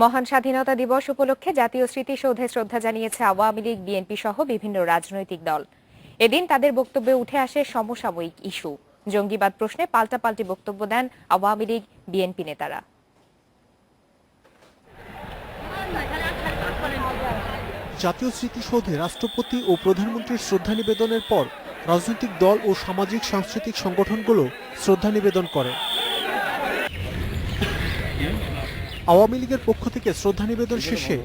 মহান স্বাধীনতা দিবস উপলক্ষে জাতীয় স্মৃতিসৌধে শ্রদ্ধা জানিয়েছে আওয়ামী লীগ, বিএনপি সহ বিভিন্ন রাজনৈতিক দল। এদিন তাদের বক্তব্যে উঠে আসে সমসাময়িক ইস্যু। জঙ্গিবাদ প্রশ্নে পাল্টাপাল্টি বক্তব্য দেন আওয়ামী লীগ, বিএনপি নেতারা। জাতীয় স্মৃতিসৌধে রাষ্ট্রপতি ও প্রধানমন্ত্রীর শ্রদ্ধা নিবেদনের পর রাজনৈতিক দল ও সামাজিক, সাংস্কৃতিক সংগঠনগুলো শ্রদ্ধা নিবেদন করে। আওয়ামী লীগের পক্ষ থেকে শ্রদ্ধা নিবেদন শেষে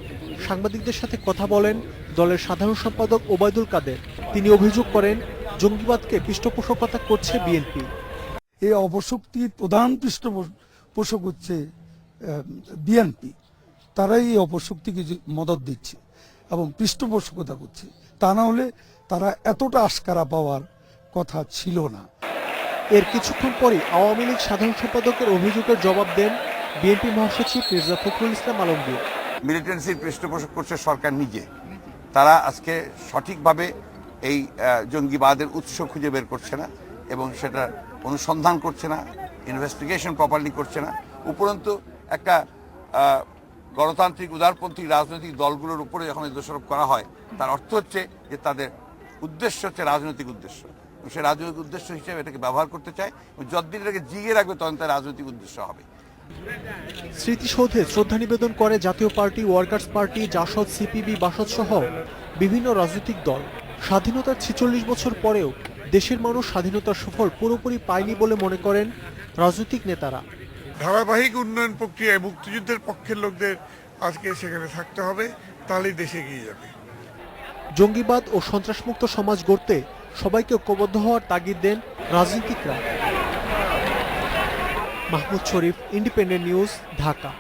সাংবাদিকদের সাথে কথা বলেন দলের সাধারণ সম্পাদক ওবায়দুল কাদের। তিনি অভিযোগ করেন জঙ্গিবাদকে পৃষ্ঠপোষকতা করছে বিএনপি। এই অপশক্তির প্রধান পৃষ্ঠপোষক হচ্ছে বিএনপি। তারাই এই অপশক্তিকে মদত দিচ্ছে এবং পৃষ্ঠপোষকতা করছে। তা না হলে তারা এতটা আশকারা পাওয়ার কথা ছিল না। এর কিছুক্ষণ পরে আওয়ামী লীগ সাধারণ সম্পাদকের অভিযোগের জবাব দেন বিএনপি মহাসচিব মির্জা ফখরুল ইসলাম আলমগীর। মিলিটেন্সির পৃষ্ঠপোষক করছে সরকার নিজে। তারা আজকে সঠিকভাবে এই জঙ্গিবাদের উৎস খুঁজে বের করছে না এবং সেটা অনুসন্ধান করছে না ইনভেস্টিগেশন প্রপারলি করছে না। উপরন্তু একটা গণতান্ত্রিক উদারপন্থী রাজনৈতিক দলগুলোর উপরে যখন এই দোষারোপ করা হয়, তার অর্থ হচ্ছে যে তাদের উদ্দেশ্য হচ্ছে রাজনৈতিক উদ্দেশ্য। সে রাজনৈতিক উদ্দেশ্য হিসেবে এটাকে ব্যবহার করতে চায় যতদিন এটাকে জিগিয়ে রাখবে তখন তার রাজনৈতিক উদ্দেশ্য হবে। স্মৃতিসৌধে শ্রদ্ধা নিবেদন করে জাতীয় party workers party Jasad CPB Basad সহ বিভিন্ন রাজনৈতিক দল। স্বাধীনতার ছেচল্লিশ বছর পরেও দেশের মানুষ স্বাধীনতার সুফল পুরোপুরি পায়নি বলে মনে করেন রাজনৈতিক নেতারা। ধারাবাহিক উন্নয়ন প্রক্রিয়ায় মুক্তিযুদ্ধের পক্ষের লোকদের আজকে সেখানে থাকতে হবে তাহলেই দেশে এগিয়ে যাবে। জঙ্গিবাদ ও সন্ত্রাসমুক্ত সমাজ গড়তে সবাইকে ঐক্যবদ্ধ হওয়ার তাগিদ দেন রাজনীতিকরা। Mahmud Sharif independent news Dhaka